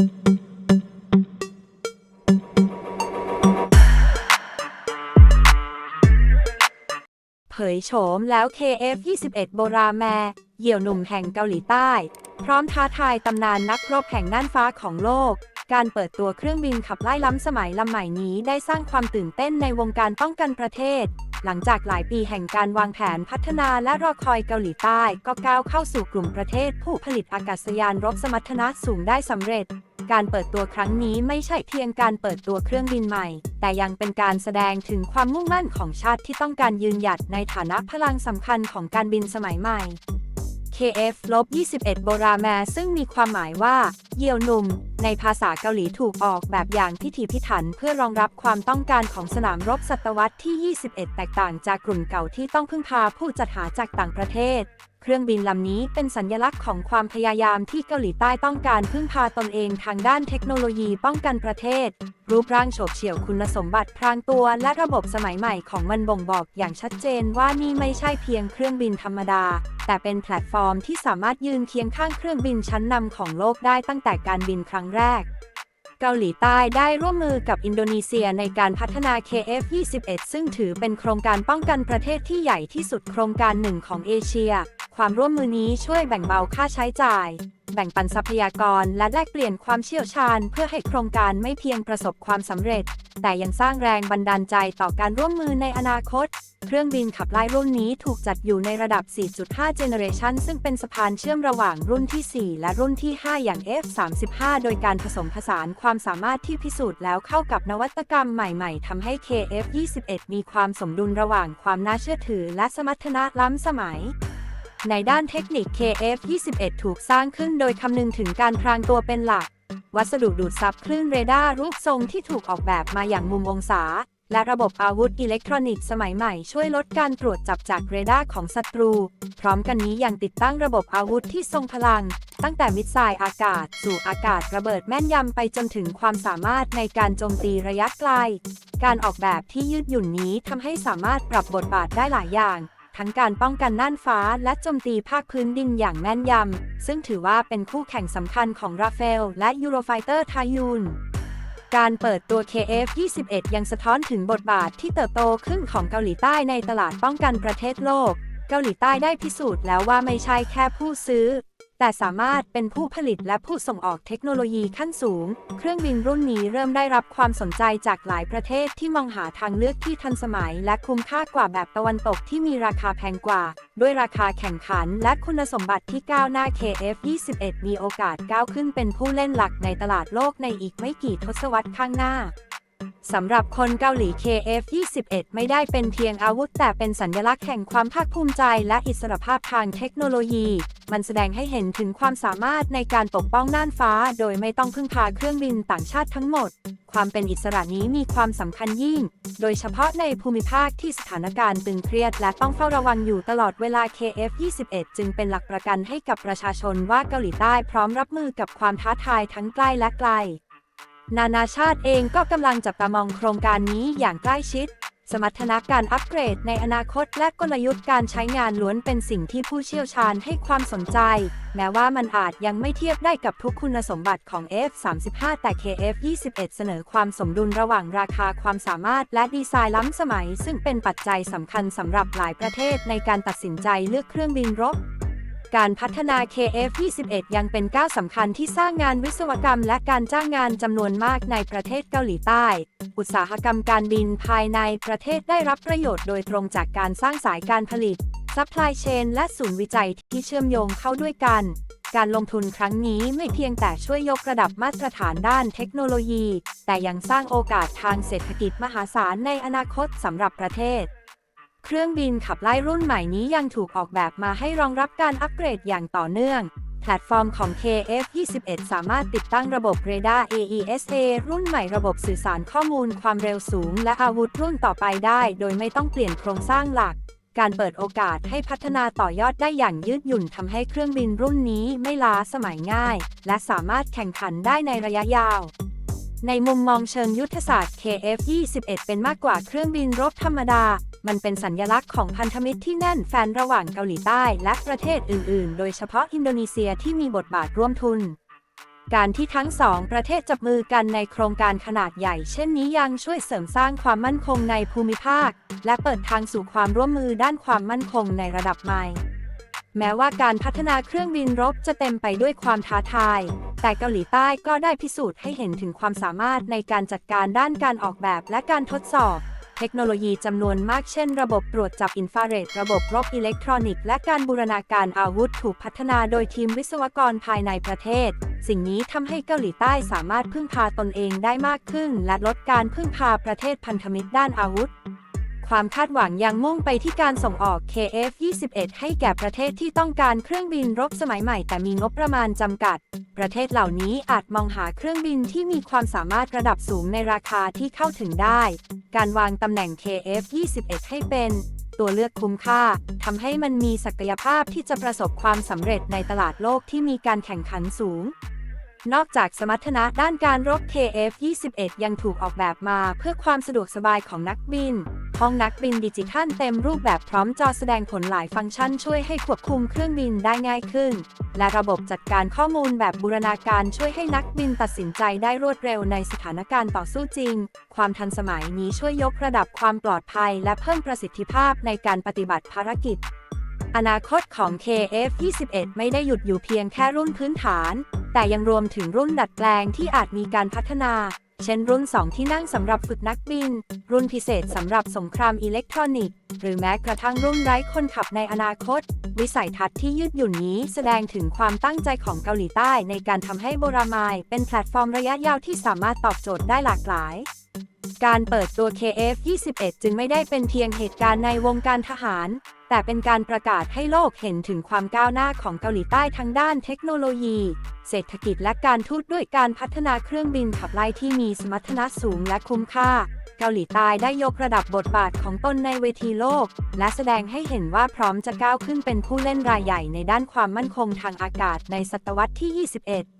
เผยโฉมแล้ว KF-21 โบราแม เหยี่ยวหนุ่มแห่งเกาหลีใต้ พร้อมท้าทายตำนานนักรบแห่งน่านฟ้าของโลก การเปิดตัวเครื่องบินขับไล่ล้ำสมัยลำใหม่นี้ได้สร้างความตื่นเต้นในวงการป้องกันประเทศ หลังจากหลายปีแห่งการวางแผนพัฒนาและรอคอยเกาหลีใต้ ก็ก้าวเข้าสู่กลุ่มประเทศผู้ผลิตอากาศยานรบสมรรถนะสูงได้สำเร็จ การเปิดตัวครั้งนี้ไม่ใช่เพียงการเปิดตัวเครื่องบินใหม่ แต่ยังเป็นการแสดงถึงความมุ่งมั่นของชาติที่ต้องการยืนหยัดในฐานะพลังสำคัญของการบินสมัยใหม่ KF-21 โบราแมซึ่งมีความหมายว่า เยี่ยวหนุ่ม ในภาษาเกาหลีถูกออกแบบอย่างพิถีพิถันเพื่อรองรับความต้องการของสนามรบศตวรรษที่ 21 แตกต่างจากกลุ่มเก่าที่ต้องพึ่งพาผู้จัดหาจากต่างประเทศ เครื่องบินลำนี้เป็นสัญลักษณ์ของความพยายามที่เกาหลีใต้ต้องการพึ่งพาตนเองทางด้านเทคโนโลยีป้องกันประเทศ รูปร่างโฉบเฉี่ยวคุณสมบัติพรางตัว และระบบสมัยใหม่ของมันบ่งบอกอย่างชัดเจนว่านี่ไม่ใช่เพียงเครื่องบินธรรมดา แต่เป็นแพลตฟอร์มที่สามารถยืนเคียงข้างเครื่องบินชั้นนำของโลกได้ตั้งแต่การบินครั้งแรก เกาหลีใต้ได้ร่วมมือกับอินโดนีเซียในการพัฒนา KF-21 ซึ่งถือเป็นโครงการป้องกันประเทศที่ใหญ่ที่สุดโครงการหนึ่งของเอเชีย ความร่วมมือนี้ช่วยแบ่งเบาค่าใช้จ่าย แบ่งปันทรัพยากรและแลกเปลี่ยนความเชี่ยวชาญ เพื่อให้โครงการไม่เพียงประสบความสำเร็จ แต่ยังสร้างแรงบันดาลใจต่อการร่วมมือในอนาคต เครื่องบินขับไล่รุ่นนี้ถูกจัดอยู่ในระดับ 4.5 Generation ซึ่งเป็นสะพานเชื่อมระหว่างรุ่นที่ 4 และรุ่นที่ 5 อย่าง F35 โดยการผสมผสานความสามารถที่พิสูจน์แล้วเข้ากับนวัตกรรมใหม่ๆทำให้ KF21 มีความสมดุลระหว่างความน่าเชื่อถือ และสมรรถนะล้ำสมัย ในด้านเทคนิค KF21 ถูกสร้างขึ้นโดยคำนึงถึงการพรางตัวเป็นหลัก วัสดุดูดซับคลื่นเรดาร์รูปทรงที่ถูกออกแบบมาอย่างมุมองศา และระบบอาวุธอิเล็กทรอนิกส์สมัยใหม่ช่วยลดการตรวจจับจากเรดาร์ของศัตรู พร้อมกันนี้ยังติดตั้งระบบอาวุธที่ทรงพลัง ตั้งแต่มิสไซล์อากาศ สู่อากาศระเบิดแม่นยำไปจนถึงความสามารถในการโจมตีระยะไกล การออกแบบที่ยืดหยุ่นนี้ทำให้สามารถปรับบทบาทได้หลายอย่าง ทั้งการป้องกันน่านฟ้าและโจมตีภาคพื้นดินอย่างแม่นยำ ซึ่งถือว่าเป็นคู่แข่งสำคัญของราเฟลและยูโรไฟเตอร์ทายูนการเปิดตัว KF-21 ยังสะท้อนถึงบทบาทที่เติบโตขึ้นของเกาหลีใต้ในตลาดป้องกันประเทศโลก เกาหลีใต้ได้พิสูจน์แล้วว่าไม่ใช่แค่ผู้ซื้อ แต่สามารถเป็นผู้ผลิตและผู้ส่งออกเทคโนโลยีขั้นสูง เครื่องบินรุ่นนี้เริ่มได้รับความสนใจจากหลายประเทศที่มองหาทางเลือกที่ทันสมัย และคุ้มค่ากว่าแบบตะวันตกที่มีราคาแพงกว่า ด้วยราคาแข่งขันและคุณสมบัติที่ก้าวหน้า KF21 มีโอกาสก้าวขึ้นเป็นผู้เล่นหลักในตลาดโลกในอีกไม่กี่ทศวรรษข้างหน้า สำหรับคนเกาหลี KF21 ไม่ได้เป็นเพียงอาวุธ แต่เป็นสัญลักษณ์แห่งความภาคภูมิใจและอิสรภาพทางเทคโนโลยี มันแสดงให้เห็นถึงความสามารถในการปกป้องน่านฟ้า โดยไม่ต้องพึ่งพาเครื่องบินต่างชาติทั้งหมด ความเป็นอิสระนี้มีความสำคัญยิ่ง โดยเฉพาะในภูมิภาคที่สถานการณ์ตึงเครียด และต้องเฝ้าระวังอยู่ตลอดเวลา KF21 จึงเป็นหลักประกันให้กับประชาชนว่าเกาหลีใต้พร้อมรับมือกับความท้าทายทั้งใกล้และไกล นานาชาติเองก็กำลังจับตามองโครงการนี้อย่างใกล้ชิด สมรรถนะการอัปเกรดในอนาคตและกลยุทธ์การใช้งานล้วนเป็นสิ่งที่ผู้เชี่ยวชาญให้ความสนใจ แม้ว่ามันอาจยังไม่เทียบได้กับทุกคุณสมบัติของ F35 แต่ KF21 เสนอความสมดุลระหว่างราคาความสามารถและดีไซน์ล้ำสมัย ซึ่งเป็นปัจจัยสำคัญสำหรับหลายประเทศในการตัดสินใจเลือกเครื่องบินรบ การพัฒนา KF21 ยังเป็นก้าวสำคัญที่สร้างงานวิศวกรรมและการจ้างงานจำนวนมากในประเทศเกาหลีใต้ อุตสาหกรรมการบินภายในประเทศได้รับประโยชน์โดยตรงจากการสร้างสายการผลิต ซัพพลายเชนและศูนย์วิจัยที่เชื่อมโยงเข้าด้วยกัน การลงทุนครั้งนี้ไม่เพียงแต่ช่วยยกระดับมาตรฐานด้านเทคโนโลยี แต่ยังสร้างโอกาสทางเศรษฐกิจมหาศาลในอนาคตสำหรับประเทศ เครื่องบินขับไล่รุ่นใหม่นี้ยังถูกออกแบบมาให้รองรับการอัปเกรดอย่างต่อเนื่อง แพลตฟอร์มของ KF21 สามารถติดตั้งระบบเรดาร์ AESA รุ่นใหม่ระบบสื่อสารข้อมูลความเร็วสูง และอาวุธรุ่นต่อไปได้ โดยไม่ต้องเปลี่ยนโครงสร้างหลัก การเปิดโอกาสให้พัฒนาต่อยอดได้อย่างยืดหยุ่นทำให้เครื่องบินรุ่นนี้ไม่ล้าสมัยง่าย และสามารถแข่งขันได้ในระยะยาวในมุมมองเชิงยุทธศาสตร์ KF-21 เป็นมากกว่าเครื่องบินรบธรรมดา มันเป็นสัญญลักษณ์ของพันธมิตรที่แน่นแฟนระหว่างเกาหลีใต้และประเทศอื่น ๆ โดยเฉพาะอินโดนีเซียที่มีบทบาทร่วมทุน การที่ทั้งสองประเทศจับมือกันในโครงการขนาดใหญ่ เช่นนี้ยังช่วยเสริมสร้างความมั่นคงในภูมิภาค และเปิดทางสู่ความร่วมมือด้านความมั่นคงในระดับใหม่แม้ว่าการพัฒนาเครื่องบินรบจะเต็มไปด้วยความท้าทาย แต่เกาหลีใต้ก็ได้พิสูจน์ให้เห็นถึงความสามารถในการจัดการด้านการออกแบบและการทดสอบ เทคโนโลยีจำนวนมากเช่น ระบบตรวจจับอินฟราเรด ระบบรบอิเล็กทรอนิกส์และการบูรณาการอาวุธถูกพัฒนาโดยทีมวิศวกรภายในประเทศ สิ่งนี้ทำให้เกาหลีใต้สามารถพึ่งพาตนเองได้มากขึ้น และลดการพึ่งพาประเทศพันธมิตรด้านอาวุธ ความคาดหวังยังมุ่งไปที่การส่งออก KF-21 ให้แก่ประเทศที่ต้องการเครื่องบินรบสมัยใหม่ แต่มีงบประมาณจำกัด ประเทศเหล่านี้อาจมองหาเครื่องบินที่มีความสามารถระดับสูงในราคาที่เข้าถึงได้ การวางตำแหน่ง KF-21 ให้เป็นตัวเลือกคุ้มค่าทำให้มันมีศักยภาพที่จะประสบความสำเร็จในตลาดโลกที่มีการแข่งขันสูง นอกจากสมรรถนะด้านการรบ KF-21 ยังถูกออกแบบมาเพื่อความสะดวกสบายของนักบิน ห้องนักบินดิจิทัลเต็มรูปแบบพร้อมจอแสดงผลหลายฟังก์ชันช่วยให้ควบคุมเครื่องบินได้ง่ายขึ้น และระบบจัดการข้อมูลแบบบูรณาการช่วยให้นักบินตัดสินใจได้รวดเร็วในสถานการณ์ต่อสู้จริง ความทันสมัยนี้ช่วยยกระดับความปลอดภัย และเพิ่มประสิทธิภาพในการปฏิบัติภารกิจ อนาคตของ KF-21 ไม่ได้หยุดอยู่เพียงแค่รุ่นพื้นฐาน แต่ยังรวมถึงรุ่นดัดแปลงที่อาจมีการพัฒนา เช่นรุ่น 2 ที่นั่งสำหรับฝึกนักบิน รุ่นพิเศษสำหรับสงครามอิเล็กทรอนิกส์ หรือแม้กระทั่งรุ่นไร้คนขับในอนาคต วิสัยทัศน์ที่ยืดหยุ่นนี้แสดงถึงความตั้งใจของเกาหลีใต้ในการทำให้โบรามายเป็นแพลตฟอร์มระยะยาวที่สามารถตอบโจทย์ได้หลากหลาย การเปิดตัว KF-21 จึงไม่ได้เป็นเพียงเหตุการณ์ในวงการทหาร แต่เป็นการประกาศให้โลกเห็นถึงความก้าวหน้าของเกาหลีใต้ทั้งด้านเทคโนโลยี เศรษฐกิจและการทูตด้วยการพัฒนาเครื่องบินขับไล่ที่มีสมรรถนะสูงและคุ้มค่า เกาหลีใต้ได้ยกระดับบทบาทของตนในเวทีโลก และแสดงให้เห็นว่าพร้อมจะก้าวขึ้นเป็นผู้เล่นรายใหญ่ในด้านความมั่นคงทางอากาศในศตวรรษที่ 21